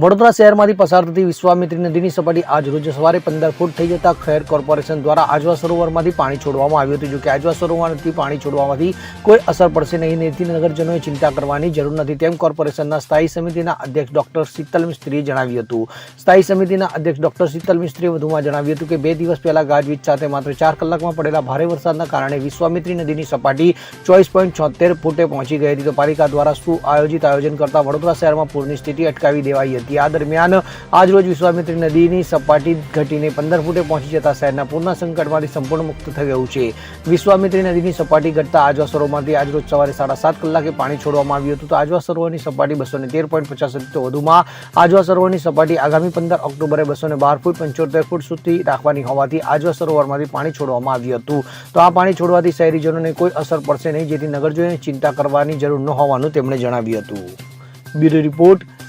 વડોદરા શહેરમાંથી પસાર થતી વિશ્વામિત્રી નદીની સપાટી આજ રોજ સવારે પંદર ફૂટ થઈ જતા ખેર કોર્પોરેશન દ્વારા આજવા સરોવરમાંથી પાણી છોડવામાં આવ્યું હતું. જોકે આજવા સરોવરમાંથી પાણી છોડવામાંથી કોઈ અસર પડશે નહીં. તેથી નગરજનોએ ચિંતા કરવાની જરૂર નથી. તેમ કોર્પોરેશનના સ્થાયી સમિતિના અધ્યક્ષ ડોક્ટર શીતલ મિસ્ત્રીએ જણાવ્યું હતું. સ્થાયી સમિતિના અધ્યક્ષ ડોક્ટર શીતલ મિસ્ત્રીએ વધુમાં જણાવ્યું હતું કે બે દિવસ પહેલા ગાજવીજ સાથે માત્ર ચાર કલાકમાં પડેલા ભારે વરસાદના કારણે વિશ્વામિત્રી નદીની સપાટી ચોવીસ પોઈન્ટ છોતેર ફૂટે પહોંચી ગઈ હતી. તો પાલિકા દ્વારા સુઆયોજિત આયોજન કરતા વડોદરા શહેરમાં પૂરની સ્થિતિ અટકાવી દેવાઈ હતી? આ દરમિયાન આજરોજ વિશ્વામિત્રી નદીની સપાટી ઘટીને પંદર ફૂટે પહોંચી જતા શહેરના પૂરના સંકટમાંથી સંપૂર્ણ મુક્ત થઈ ગયું છે. વિશ્વામિત્રી નદીની સપાટી ઘટતા આજવા સરોવરમાંથી આજરોજ સવારે સાડા સાત કલાકે પાણી છોડવામાં આવ્યું હતું. તો આજવા સરોવરની સપાટી બસો તેર પોઈન્ટ પચાસ હતી. તો વધુમાં આજવા સરોવરની સપાટી આગામી પંદર ઓક્ટોબરે બસો બાર ફૂટ પંચોતેર ફૂટ સુધી રાખવાની હોવાથી આજવા સરોવરમાંથી પાણી છોડવામાં આવ્યું હતું. તો આ પાણી છોડવાથી શહેરીજનોને કોઈ અસર પડશે નહીં, જેથી નગરજનોએ ચિંતા કરવાની જરૂર ન હોવાનું તેમણે જણાવ્યું હતું. Bureau report